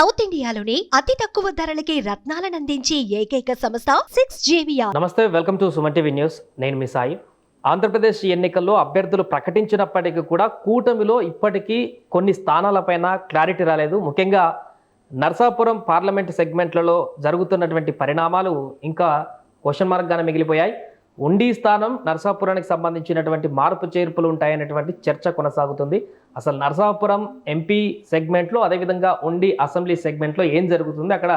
South ఇండియాలోని అతి తక్కువ ధరలకి రత్నాలను అందించే ఏకైక సంస్థ సిక్స్ జేవియా నమస్తే welcome to Suman TV news. నేను మీ సాయి. ఆంధ్రప్రదేశ్ ఎన్నికల్లో అభ్యర్థులు ప్రకటించినప్పటికీ కూడా కూటమిలో ఇప్పటికీ కొన్ని స్థానాలపైన క్లారిటీ రాలేదు. ముఖ్యంగా నర్సాపురం పార్లమెంట్ సెగ్మెంట్లలో జరుగుతున్నటువంటి పరిణామాలు ఇంకా క్వశ్చన్ మార్క్గానే మిగిలిపోయాయి. ఉండి స్థానం నర్సాపురానికి సంబంధించినటువంటి మార్పు చేర్పులు ఉంటాయనేటువంటి చర్చ కొనసాగుతుంది. అసలు నర్సాపురం ఎంపీ సెగ్మెంట్లో అదేవిధంగా ఉండి అసెంబ్లీ సెగ్మెంట్లో ఏం జరుగుతుంది? అక్కడ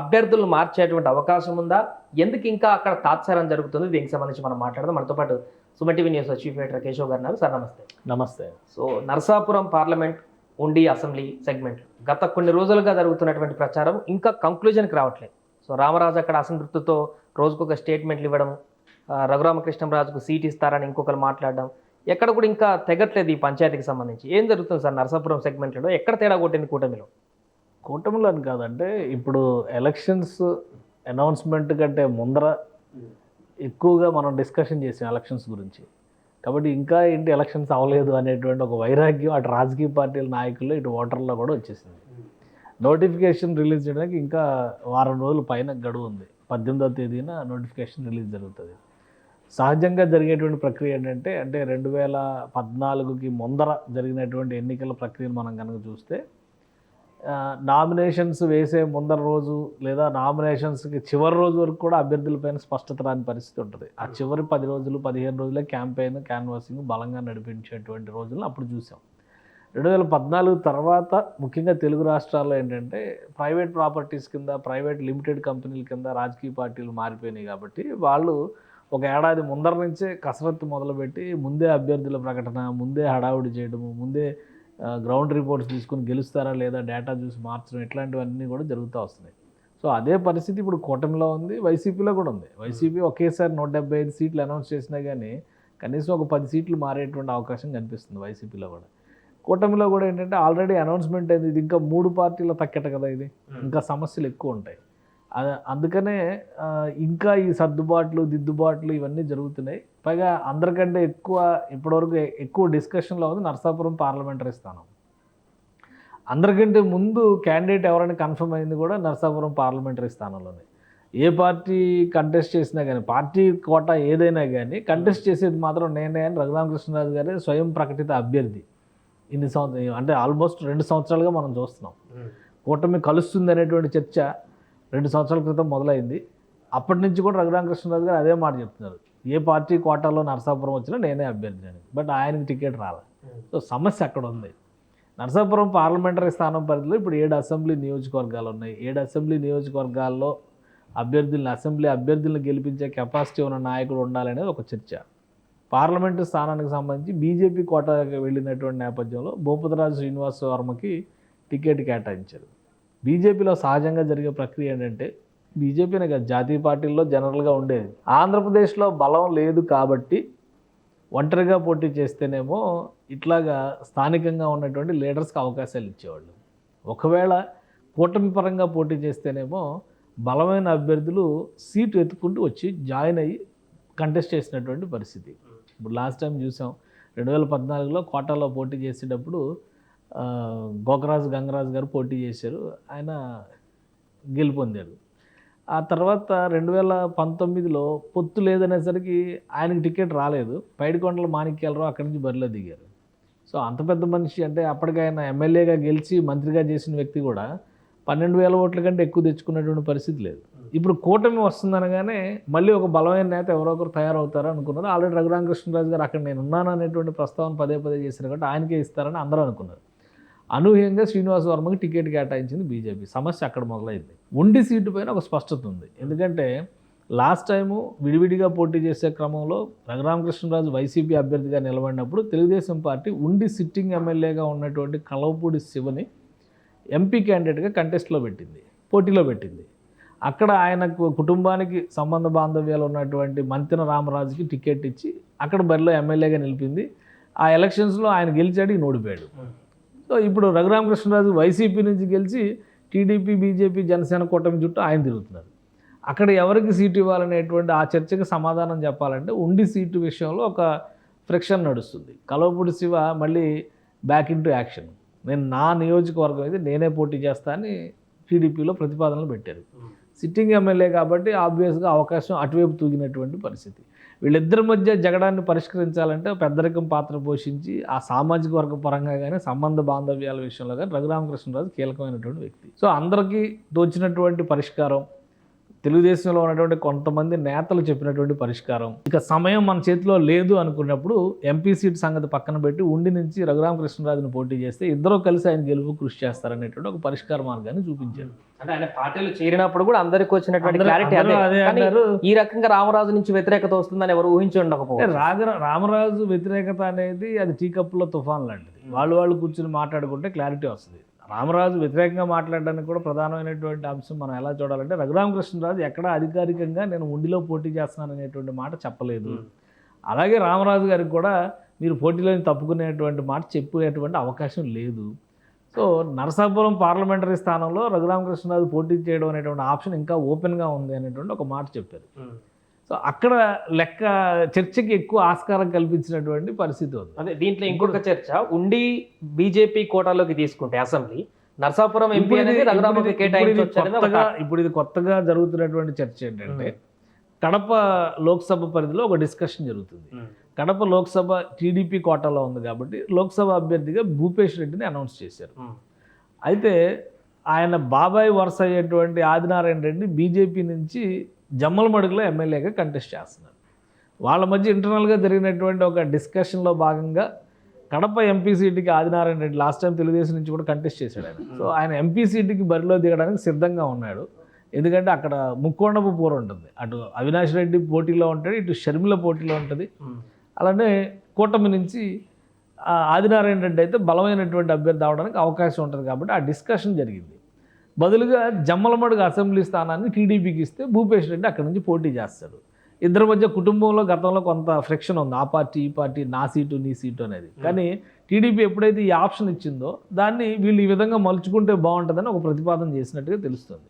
అభ్యర్థులు మార్చేటువంటి అవకాశం ఉందా? ఎందుకు ఇంకా అక్కడ తాత్సారం జరుగుతుంది? దీనికి సంబంధించి మనం మాట్లాడదాం. మనతో పాటు Suman TV news chief editor Keshav గారు ఉన్నారు. సార్ నమస్తే. నమస్తే. So Narsapuram parliament Undi assembly segment గత కొన్ని రోజులుగా జరుగుతున్నటువంటి ప్రచారం ఇంకా కంక్లూజన్కి రావట్లేదు. సో రామరాజు అక్కడ అసంతృప్తితో రోజుకొక స్టేట్మెంట్లు ఇవ్వడం రఘురామకృష్ణరాజుకు సీట్ ఇస్తారని ఇంకొకరు మాట్లాడడం ఎక్కడ కూడా ఇంకా తెగట్లేదు ఈ పంచాయతీకి సంబంధించి. ఏం జరుగుతుంది సార్ నరసాపురం సెగ్మెంట్లో ఎక్కడ తేడా కొట్టింది కూటమిలో? కూటమిలో అని కాదంటే ఇప్పుడు ఎలక్షన్స్ అనౌన్స్మెంట్ కంటే ముందర ఎక్కువగా మనం డిస్కషన్ చేసాం ఎలక్షన్స్ గురించి. కాబట్టి ఇంకా ఏంటి ఎలక్షన్స్ అవ్వలేదు అనేటువంటి ఒక వైరాగ్యం అటు రాజకీయ పార్టీల నాయకులు ఇటు ఓటర్లో కూడా వచ్చేసింది. నోటిఫికేషన్ రిలీజ్ చేయడానికి ఇంకా వారం రోజుల పైన గడువు ఉంది. పద్దెనిమిదవ తేదీన నోటిఫికేషన్ రిలీజ్ జరుగుతుంది. సహజంగా జరిగేటువంటి ప్రక్రియ ఏంటంటే అంటే రెండు వేల పద్నాలుగుకి ముందర జరిగినటువంటి ఎన్నికల ప్రక్రియను మనం కనుక చూస్తే నామినేషన్స్ వేసే ముందర రోజు లేదా నామినేషన్స్కి చివరి రోజు వరకు కూడా అభ్యర్థులపైన స్పష్టత రాని పరిస్థితి ఉంటుంది. ఆ చివరి పది రోజులు పదిహేను రోజులే క్యాంపెయిన్ క్యాన్వాసింగ్ బలంగా నడిపించేటువంటి రోజులను అప్పుడు చూసాం. రెండు వేల పద్నాలుగు తర్వాత ముఖ్యంగా తెలుగు రాష్ట్రాల్లో ఏంటంటే ప్రైవేట్ ప్రాపర్టీస్ కింద ప్రైవేట్ లిమిటెడ్ కంపెనీల కింద రాజకీయ పార్టీలు మారిపోయినాయి కాబట్టి వాళ్ళు ఒక ఏడాది ముందర నుంచే కసరత్తు మొదలుపెట్టి ముందే అభ్యర్థుల ప్రకటన ముందే హడావుడి చేయడము ముందే గ్రౌండ్ రిపోర్ట్స్ తీసుకుని గెలుస్తారా లేదా డేటా చూసి మార్చడం ఇట్లాంటివన్నీ కూడా జరుగుతూ వస్తున్నాయి. సో అదే పరిస్థితి ఇప్పుడు కూటమిలో ఉంది వైసీపీలో కూడా ఉంది. వైసీపీ ఒకేసారి నూట డెబ్బై ఐదు సీట్లు అనౌన్స్ చేసినా కానీ కనీసం ఒక పది సీట్లు మారేటువంటి అవకాశం కనిపిస్తుంది వైసీపీలో కూడా. కూటమిలో కూడా ఏంటంటే ఆల్రెడీ అనౌన్స్మెంట్ అయింది ఇది ఇంకా మూడు పార్టీల తక్కెట కదా ఇది. ఇంకా సమస్యలు ఎక్కువ ఉంటాయి. అందుకనే ఇంకా ఈ సర్దుబాట్లు దిద్దుబాట్లు ఇవన్నీ జరుగుతున్నాయి. పైగా అందరికంటే ఎక్కువ ఇప్పటివరకు ఎక్కువ డిస్కషన్లో ఉంది నర్సాపురం పార్లమెంటరీ స్థానం. అందరికంటే ముందు క్యాండిడేట్ ఎవరైనా కన్ఫర్మ్ అయింది కూడా నర్సాపురం పార్లమెంటరీ స్థానంలోనే. ఏ పార్టీ కంటెస్ట్ చేసినా కానీ పార్టీ కోట ఏదైనా కానీ కంటెస్ట్ చేసేది మాత్రం నేనే అని రఘురామకృష్ణరాజు గారే స్వయం ప్రకటిత అభ్యర్థి. ఇన్ని సంవత్సరం అంటే ఆల్మోస్ట్ రెండు సంవత్సరాలుగా మనం చూస్తున్నాం. కూటమి కలుస్తుంది అనేటువంటి చర్చ రెండు సంవత్సరాల క్రితం మొదలైంది. అప్పటి నుంచి కూడా రఘురామకృష్ణరాజు గారు అదే మాట చెప్తున్నారు. ఏ పార్టీ కోటాలో నరసాపురం వచ్చినా నేనే అభ్యర్థిని. బట్ ఆయనకి టికెట్ రాలే. సో సమస్య అక్కడ ఉంది. నరసాపురం పార్లమెంటరీ స్థానం పరిధిలో ఇప్పుడు ఏడు అసెంబ్లీ నియోజకవర్గాలు ఉన్నాయి. ఏడు అసెంబ్లీ నియోజకవర్గాల్లో అభ్యర్థులను అసెంబ్లీ అభ్యర్థులను గెలిపించే కెపాసిటీ ఉన్న నాయకుడు ఉండాలనేది ఒక చర్చ. పార్లమెంటు స్థానానికి సంబంధించి బీజేపీ కోటాకి వెళ్ళినటువంటి నేపథ్యంలో భూపతిరాజు శ్రీనివాస వర్మకి టికెట్ కేటాయించారు. బీజేపీలో సహజంగా జరిగే ప్రక్రియ ఏంటంటే బీజేపీనే కాదు జాతీయ పార్టీల్లో జనరల్గా ఉండేది. ఆంధ్రప్రదేశ్లో బలం లేదు కాబట్టి ఒంటరిగా పోటీ చేస్తేనేమో ఇట్లాగా స్థానికంగా ఉన్నటువంటి లీడర్స్కి అవకాశాలు ఇచ్చేవాళ్ళు. ఒకవేళ కూటమి పరంగా పోటీ చేస్తేనేమో బలమైన అభ్యర్థులు సీటు ఎత్తుకుంటూ వచ్చి జాయిన్ అయ్యి కంటెస్ట్ చేసినటువంటి పరిస్థితి. ఇప్పుడు లాస్ట్ టైం చూసాం రెండు వేల పద్నాలుగులో కోటాలో పోటీ చేసేటప్పుడు గోకరాజు గంగరాజు గారు పోటీ చేశారు. ఆయన గెలుపొందారు ఆ తర్వాత రెండు వేల పంతొమ్మిదిలో పొత్తు లేదనేసరికి ఆయనకి టికెట్ రాలేదు. పైడికొండల మాణిక్యాలరావు అక్కడి నుంచి బరిలో దిగారు. సో అంత పెద్ద మనిషి అంటే అప్పటికి ఆయన ఎమ్మెల్యేగా గెలిచి మంత్రిగా చేసిన వ్యక్తి కూడా పన్నెండు వేల ఓట్ల కంటే ఎక్కువ తెచ్చుకున్నటువంటి పరిస్థితి లేదు. ఇప్పుడు కూటమి వస్తుందనగానే మళ్ళీ ఒక బలమైన నేత ఎవరో ఒకరు తయారవుతారు అనుకున్నారు. ఆల్రెడీ రఘురామకృష్ణరాజు గారు అక్కడ నేను ఉన్నాను అనేటువంటి ప్రస్తావన పదే పదే చేశారు కాబట్టి ఆయనకే ఇస్తారని అందరూ అనుకున్నారు. అనూహ్యంగా శ్రీనివాస వర్మకి టికెట్ కేటాయించింది బీజేపీ. సమస్య అక్కడ మొదలైంది. ఉండి సీటు పైన ఒక స్పష్టత ఉంది. ఎందుకంటే లాస్ట్ టైము విడివిడిగా పోటీ చేసే క్రమంలో రఘురామకృష్ణరాజు వైసీపీ అభ్యర్థిగా నిలబడినప్పుడు తెలుగుదేశం పార్టీ ఉండి సిట్టింగ్ ఎమ్మెల్యేగా ఉన్నటువంటి కలవపూడి శివని ఎంపీ క్యాండిడేట్గా కంటెస్ట్లో పెట్టింది పోటీలో పెట్టింది. అక్కడ ఆయనకు కుటుంబానికి సంబంధ బాంధవ్యాలు ఉన్నటువంటి మంతెన రామరాజుకి టికెట్ ఇచ్చి అక్కడ బరిలో ఎమ్మెల్యేగా నిలిపింది. ఆ ఎలక్షన్స్లో ఆయన గెలిచాడు ఈయన ఓడిపోయాడు. సో ఇప్పుడు రఘురామకృష్ణరాజు వైసీపీ నుంచి గెలిచి టీడీపీ బీజేపీ జనసేన కూటమి చుట్టూ ఆయన తిరుగుతున్నారు. అక్కడ ఎవరికి సీటు ఇవ్వాలనేటువంటి ఆ చర్చకి సమాధానం చెప్పాలంటే ఉండి సీటు విషయంలో ఒక ఫ్రిక్షన్ నడుస్తుంది. కలవపూడి శివ మళ్ళీ బ్యాక్ ఇంటూ యాక్షన్ నేను నా నియోజకవర్గం అయితే నేనే పోటీ చేస్తా అని టీడీపీలో ప్రతిపాదనలు పెట్టారు. సిట్టింగ్ ఎమ్మెల్యే కాబట్టి ఆబ్వియస్గా అవకాశం అటువైపు తూగినటువంటి పరిస్థితి. వీళ్ళిద్దరి మధ్య జగడాన్ని పరిష్కరించాలంటే పెద్దరికం పాత్ర పోషించి ఆ సామాజిక వర్గ పరంగా కానీ సంబంధ బాంధవ్యాల విషయంలో కానీ రఘురామకృష్ణరాజు కీలకమైనటువంటి వ్యక్తి. సో అందరికీ దోచినటువంటి పరిష్కారం తెలుగుదేశంలో ఉన్నటువంటి కొంతమంది నేతలు చెప్పినటువంటి పరిష్కారం. ఇక సమయం మన చేతిలో లేదు అనుకున్నప్పుడు ఎంపీ సీట్ సంగతి పక్కన పెట్టి ఉండి నుంచి రఘురామకృష్ణరాజును పోటీ చేస్తే ఇద్దరు కలిసి ఆయన గెలుపు కృషి చేస్తారనేటువంటి ఒక పరిష్కార మార్గాన్ని చూపించారు. అంటే ఆయన పార్టీలు చేరినప్పుడు కూడా అందరికి వచ్చినటువంటి క్లారిటీ అదే. ఈ రకంగా రామరాజు నుంచి వ్యతిరేకత వస్తుందని ఎవరు ఊహించి రాగ రామరాజు వ్యతిరేకత అనేది అది టీ కప్పులో తుఫాన్ లాంటిది. వాళ్ళు వాళ్ళు కూర్చుని మాట్లాడుకుంటే క్లారిటీ వస్తుంది. రామరాజు వ్యతిరేకంగా మాట్లాడడానికి కూడా ప్రధానమైనటువంటి అంశం మనం ఎలా చూడాలంటే రఘురామకృష్ణరాజు ఎక్కడ అధికారికంగా నేను ఉండిలో పోటీ చేస్తున్నాను అనేటువంటి మాట చెప్పలేదు. అలాగే రామరాజు గారికి కూడా మీరు పోటీలోని తప్పుకునేటువంటి మాట చెప్పేటువంటి అవకాశం లేదు. సో నరసాపురం పార్లమెంటరీ స్థానంలో రఘురామకృష్ణరాజు పోటీ చేయడం అనేటువంటి ఆప్షన్ ఇంకా ఓపెన్గా ఉంది అనేటువంటి ఒక మాట చెప్పారు. సో అక్కడ లెక్క చర్చకి ఎక్కువ ఆస్కారం కల్పించినటువంటి పరిస్థితి ఉంది. అదే దీంట్లో ఇంకొక చర్చ ఉండి బీజేపీ కోటాలోకి తీసుకుంటే అసెంబ్లీ నర్సాపురం ఎంపీ ఇప్పుడు ఇది- అనేది ఇప్పుడు రఘురామకి ఇది- ఇప్పుడు కొత్తగా- ఇప్పుడు ఇది కొత్తగా జరుగుతున్నటువంటి చర్చ ఏంటంటే కడప లోక్సభ పరిధిలో ఒక డిస్కషన్ జరుగుతుంది. కడప లోక్సభ టీడీపీ కోటాలో ఉంది కాబట్టి లోక్సభ అభ్యర్థిగా భూపేష్ రెడ్డిని అనౌన్స్ చేశారు. అయితే ఆయన బాబాయ్ వరుస అయ్యేటువంటి ఆదినారాయణ రెడ్డి బీజేపీ నుంచి జమ్మలమడుగులో ఎమ్మెల్యేగా కంటెస్ట్ చేస్తున్నారు వాళ్ళ మధ్య ఇంటర్నల్గా జరిగినటువంటి ఒక డిస్కషన్లో భాగంగా కడప ఎంపీ సీటుకి ఆదినారాయణ రెడ్డి లాస్ట్ టైం తెలుగుదేశం నుంచి కూడా కంటెస్ట్ చేశాడు ఆయన. సో ఆయన ఎంపీ సీటుకి బరిలో దిగడానికి సిద్ధంగా ఉన్నాడు. ఎందుకంటే అక్కడ ముక్కోండపు పోర ఉంటుంది. అటు అవినాష్ రెడ్డి పోటీలో ఉంటాడు ఇటు షర్మిల పోటీలో ఉంటుంది. ఉమ్. అలానే కూటమి నుంచి ఆదినారాయణ రెడ్డి అయితే బలమైనటువంటి అభ్యర్థి అవడానికి అవకాశం ఉంటుంది కాబట్టి ఆ డిస్కషన్ జరిగింది. బదులుగా జమ్మలమడుగు అసెంబ్లీ స్థానాన్ని టీడీపీకి ఇస్తే భూపేష్ రెడ్డి అక్కడి నుంచి పోటీ చేస్తాడు. ఇద్దరి మధ్య కుటుంబంలో గతంలో కొంత ఫ్రిక్షన్ ఉంది. ఆ పార్టీ ఈ పార్టీ నా సీటు నీ సీటు అనేది. కానీ టీడీపీ ఎప్పుడైతే ఈ ఆప్షన్ ఇచ్చిందో దాన్ని వీళ్ళు ఈ విధంగా మలుచుకుంటే బాగుంటుందని ఒక ప్రతిపాదన చేసినట్టుగా తెలుస్తుంది.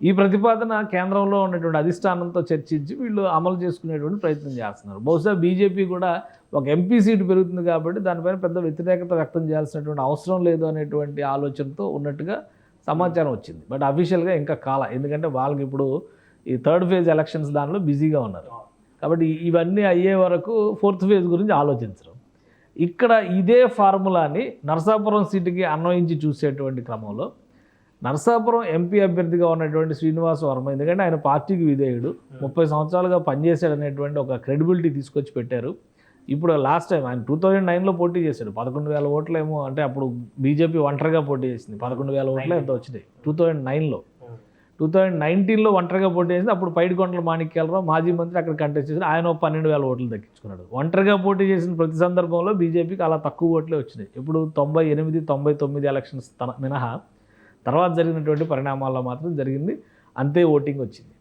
ఈ ప్రతిపాదన కేంద్రంలో ఉన్నటువంటి అధిష్టానంతో చర్చించి వీళ్ళు అమలు చేసుకునేటువంటి ప్రయత్నం చేస్తున్నారు. బహుశా బీజేపీ కూడా ఒక ఎంపీ సీటు పెరుగుతుంది కాబట్టి దానిపైన పెద్ద వ్యతిరేకత వ్యక్తం చేయాల్సినటువంటి అవసరం లేదు అనేటువంటి ఆలోచనతో ఉన్నట్టుగా సమాచారం వచ్చింది. బట్ అఫీషియల్గా ఇంకా కాల. ఎందుకంటే వాళ్ళకి ఇప్పుడు ఈ థర్డ్ ఫేజ్ ఎలక్షన్స్ దానిలో బిజీగా ఉన్నారు. కాబట్టి ఇవన్నీ అయ్యే వరకు ఫోర్త్ ఫేజ్ గురించి ఆలోచించరు. ఇక్కడ ఇదే ఫార్ములాని నరసాపురం సీటుకి అన్వయించి చూసేటువంటి క్రమంలో నరసాపురం ఎంపీ అభ్యర్థిగా ఉన్నటువంటి శ్రీనివాస్ వర్మ ఎందుకంటే ఆయన పార్టీకి విధేయుడు ముప్పై సంవత్సరాలుగా పనిచేశాడు అనేటువంటి ఒక క్రెడిబిలిటీ తీసుకొచ్చి పెట్టారు. ఇప్పుడు లాస్ట్ టైం ఆయన టూ థౌజండ్ నైన్లో పోటీ చేశాడు. పదకొండు వేల ఓట్లు ఏమో అంటే అప్పుడు బీజేపీ ఒంటరిగా పోటీ చేసింది. పదకొండు వేల ఓట్లు ఎంత వచ్చినాయి. టూ థౌజండ్ నైన్లో. టూ థౌజండ్ నైన్టీన్లో ఒంటరిగా పోటీ చేసింది. అప్పుడు పైడికొండల మాణిక్యాలరావు మాజీ మంత్రి అక్కడ కంటెస్ట్ చేసి ఆయన పన్నెండు వేల ఓట్లు దక్కించుకున్నాడు. ఒంటరిగా పోటీ చేసిన ప్రతి సందర్భంలో బీజేపీకి అలా తక్కువ ఓట్లే వచ్చినాయి. ఇప్పుడు తొంభై ఎనిమిది తొంభై తొమ్మిది ఎలక్షన్స్ తన మినహా తర్వాత జరిగినటువంటి పరిణామాల్లో మాత్రం జరిగింది. అంతే ఓటింగ్ వచ్చింది.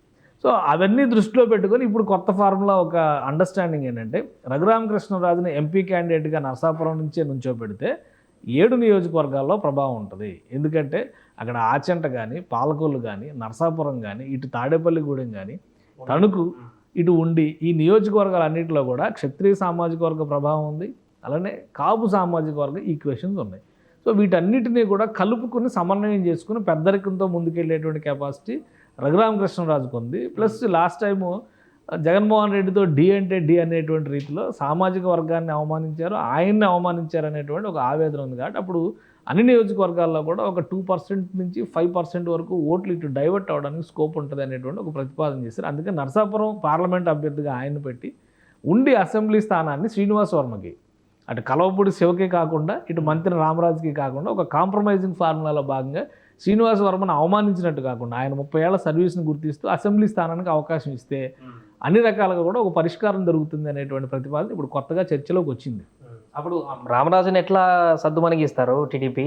సో అవన్నీ దృష్టిలో పెట్టుకొని ఇప్పుడు కొత్త ఫార్ములా ఒక అండర్స్టాండింగ్ ఏంటంటే రఘురామకృష్ణరాజుని ఎంపీ క్యాండిడేట్గా నరసాపురం నుంచే నుంచో పెడితే ఏడు నియోజకవర్గాల్లో ప్రభావం ఉంటుంది. ఎందుకంటే అక్కడ ఆచంట కానీ పాలకొల్లు కానీ నరసాపురం కానీ ఇటు తాడేపల్లిగూడెం కానీ తణుకు ఇటు ఉండి ఈ నియోజకవర్గాలన్నింటిలో కూడా క్షత్రియ సామాజిక వర్గ ప్రభావం ఉంది. అలానే కాపు సామాజిక వర్గ ఈక్వేషన్స్ ఉన్నాయి. సో వీటన్నిటినీ కూడా కలుపుకుని సమన్వయం చేసుకుని పెద్దరికంతో ముందుకెళ్ళేటువంటి కెపాసిటీ రఘురామకృష్ణరాజుకు ఉంది ప్లస్ లాస్ట్ టైము జగన్మోహన్ రెడ్డితో డి అంటే డి అనేటువంటి రీతిలో సామాజిక వర్గాన్ని అవమానించారు ఆయన్ని అవమానించారు అనేటువంటి ఒక ఆవేదన ఉంది కాబట్టి అప్పుడు అన్ని నియోజకవర్గాల్లో కూడా ఒక టూ పర్సెంట్ నుంచి ఫైవ్ పర్సెంట్ వరకు ఓట్లు ఇటు డైవర్ట్ అవడానికి స్కోప్ ఉంటుంది అనేటువంటి ఒక ప్రతిపాదన చేశారు. అందుకే నరసాపురం పార్లమెంట్ అభ్యర్థిగా ఆయన్ని పెట్టి ఉండి అసెంబ్లీ స్థానాన్ని శ్రీనివాస్ వర్మకి అటు కలవపూడి శివకే కాకుండా ఇటు మంత్రి రామరాజుకి కాకుండా ఒక కాంప్రమైజింగ్ ఫార్ములాలో భాగంగా శ్రీనివాస్ వర్మను అవమానించినట్టు కాకుండా ఆయన ముప్పై ఏళ్ళ సర్వీస్ని గుర్తిస్తూ అసెంబ్లీ స్థానానికి అవకాశం ఇస్తే అన్ని రకాలుగా కూడా ఒక పరిష్కారం దొరుకుతుంది అనేటువంటి ప్రతిపాదన ఇప్పుడు కొత్తగా చర్చలోకి వచ్చింది. అప్పుడు రామరాజుని ఎట్లా సర్దుమణిగిస్తారు టీడీపీ?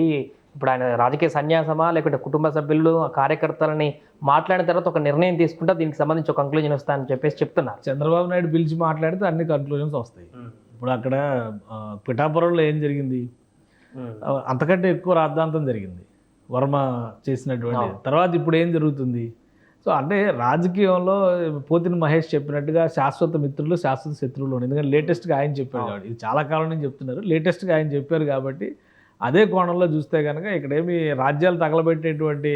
ఇప్పుడు ఆయన రాజకీయ సన్యాసమా లేకుంటే కుటుంబ సభ్యులు కార్యకర్తలని మాట్లాడిన తర్వాత ఒక నిర్ణయం తీసుకుంటే దీనికి సంబంధించి ఒక కంక్లూజన్ వస్తానని చెప్పేసి చెప్తున్నారు. చంద్రబాబు నాయుడు పిలిచి మాట్లాడితే అన్ని కన్క్లూజన్స్ వస్తాయి. ఇప్పుడు అక్కడ పిఠాపురంలో ఏం జరిగింది? అంతకంటే ఎక్కువ రాద్ధాంతం జరిగింది. వర్మ చేసినటువంటి. తర్వాత ఇప్పుడు ఏం జరుగుతుంది? సో అంటే రాజకీయంలో పోతిన మహేష్ చెప్పినట్టుగా శాశ్వత మిత్రులు శాశ్వత శత్రువులు. ఎందుకంటే లేటెస్ట్గా ఆయన చెప్పాడు కాబట్టి. ఇది చాలా కాలం నుంచి చెప్తున్నారు. లేటెస్ట్గా ఆయన చెప్పారు కాబట్టి అదే కోణంలో చూస్తే కనుక ఇక్కడ ఏమి రాజ్యాలు తగలబెట్టేటువంటి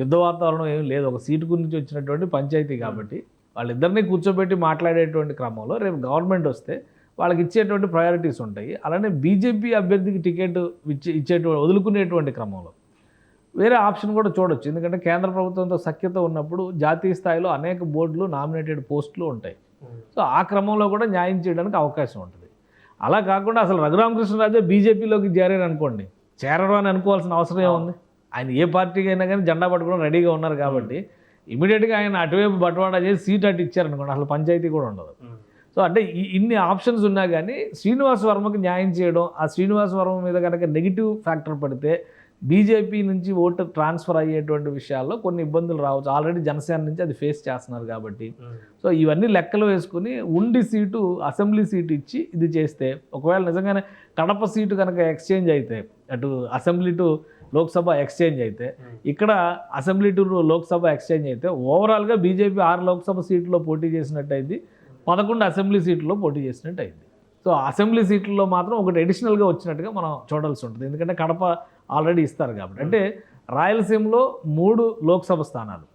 యుద్ధ వాతావరణం ఏమి లేదు. ఒక సీటు గురించి వచ్చినటువంటి పంచాయతీ కాబట్టి. వాళ్ళిద్దరినీ కూర్చోబెట్టి మాట్లాడేటువంటి క్రమంలో రేపు గవర్నమెంట్ వస్తే వాళ్ళకి ఇచ్చేటువంటి ప్రయారిటీస్ ఉంటాయి. అలానే బీజేపీ అభ్యర్థికి టికెట్ ఇచ్చే ఇచ్చేటువంటి వదులుకునేటువంటి క్రమంలో వేరే ఆప్షన్ కూడా చూడొచ్చు. ఎందుకంటే కేంద్ర ప్రభుత్వంతో సఖ్యత ఉన్నప్పుడు జాతీయ స్థాయిలో అనేక బోర్డులు నామినేటెడ్ పోస్టులు ఉంటాయి. సో ఆ క్రమంలో కూడా న్యాయం చేయడానికి అవకాశం ఉంటుంది. అలా కాకుండా అసలు రఘురామకృష్ణరాజే బీజేపీలోకి చేరారు అనుకోండి. చేరడం అని అనుకోవాల్సిన అవసరం ఏముంది? ఆయన ఏ పార్టీకి అయినా కానీ జెండా పట్టుకోవడం రెడీగా ఉన్నారు కాబట్టి ఇమీడియట్గా ఆయన అటువైపు బట్వాడా చేసి సీట్ అటు ఇచ్చారనుకోండి అసలు పంచాయతీ కూడా ఉండదు. సో అంటే ఇన్ని ఆప్షన్స్ ఉన్నా కానీ శ్రీనివాస్ వర్మకి న్యాయం చేయడం ఆ శ్రీనివాస్ వర్మ మీద కనుక నెగిటివ్ ఫ్యాక్టర్ పడితే బీజేపీ నుంచి ఓటు ట్రాన్స్ఫర్ అయ్యేటువంటి విషయాల్లో కొన్ని ఇబ్బందులు రావచ్చు. ఆల్రెడీ జనసేన నుంచి అది ఫేస్ చేస్తున్నారు కాబట్టి. సో ఇవన్నీ లెక్కలు వేసుకుని ఉండి సీటు అసెంబ్లీ సీటు ఇచ్చి ఇది చేస్తే ఒకవేళ నిజంగానే కడప సీటు కనుక ఎక్స్చేంజ్ అయితే అటు అసెంబ్లీ టు లోక్సభ ఎక్స్చేంజ్ అయితే ఇక్కడ అసెంబ్లీ టు లోక్సభ ఎక్స్చేంజ్ అయితే ఓవరాల్గా బీజేపీ ఆరు లోక్సభ సీట్లో పోటీ చేసినట్టు అయింది పదకొండు అసెంబ్లీ సీట్లలో పోటీ చేసినట్టు అయింది సో అసెంబ్లీ సీట్లలో మాత్రం ఒకటి అడిషనల్గా వచ్చినట్టుగా మనం చూడాల్సి ఉంటుంది. ఎందుకంటే కడప ఆల్రెడీ ఇస్తారు కాబట్టి. అంటే రాయలసీమలో మూడు లోక్సభ స్థానాలు.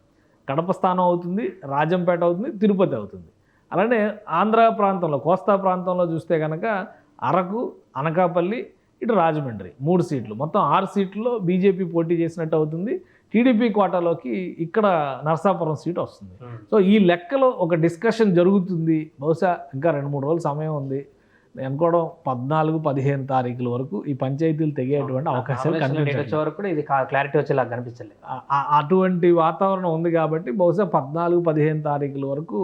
కడప స్థానం అవుతుంది రాజంపేట అవుతుంది తిరుపతి అవుతుంది. అలానే ఆంధ్ర ప్రాంతంలో కోస్తా ప్రాంతంలో చూస్తే కనుక అరకు అనకాపల్లి ఇటు రాజమండ్రి మూడు సీట్లు. మొత్తం ఆరు సీట్లలో బీజేపీ పోటీ చేసినట్టు అవుతుంది. టీడీపీ కోటాలోకి ఇక్కడ నరసాపురం సీట్ వస్తుంది. సో ఈ లెక్కలో ఒక డిస్కషన్ జరుగుతుంది. బహుశా ఇంకా రెండు మూడు రోజులు సమయం ఉంది. అనుకోవడం పద్నాలుగు పదిహేను తారీఖుల వరకు ఈ పంచాయతీలు తెగేటువంటి అవకాశాలు డేట్ కనిపించాయి వచ్చే వరకు కూడా ఇది క్లారిటీ వచ్చేలా కనిపించలేదు అటువంటి వాతావరణం ఉంది కాబట్టి బహుశా పద్నాలుగు పదిహేను తారీఖుల వరకు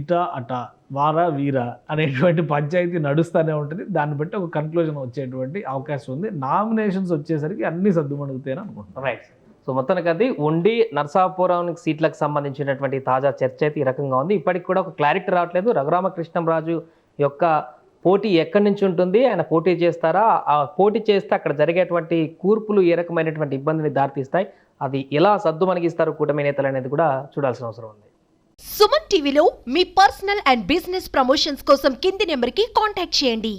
ఇట అట వార వీర అనేటువంటి పంచాయతీ నడుస్తూనే ఉంటుంది. దాన్ని బట్టి ఒక కన్క్లూజన్ వచ్చేటువంటి అవకాశం ఉంది. నామినేషన్స్ వచ్చేసరికి అన్ని సర్దుమణుగుతాయని అనుకుంటున్నాను. రైట్ సో మొత్తానికి అది ఉండి నరసాపురం సీట్లకు సంబంధించినటువంటి తాజా చర్చ అయితే ఈ రకంగా ఉంది. ఇప్పటికి కూడా ఒక క్లారిటీ రావట్లేదు. రఘురామకృష్ణంరాజు యొక్క పోటీ ఎక్కడి నుంచి ఉంటుంది? ఆయన పోటీ చేస్తారా? ఆ పోటీ చేస్తే అక్కడ జరిగేటువంటి కూర్పులు ఏ రకమైనటువంటి ఇబ్బందిని దారితీస్తాయి? అది ఎలా సద్దు మనగిస్తారు కూటమి నేతలు అనేది కూడా చూడాల్సిన అవసరం ఉంది. సుమన్ టీవీలో మీ పర్సనల్ అండ్ బిజినెస్ ప్రమోషన్స్ కోసం కింది నెంబర్కి కాంటాక్ట్ చేయండి.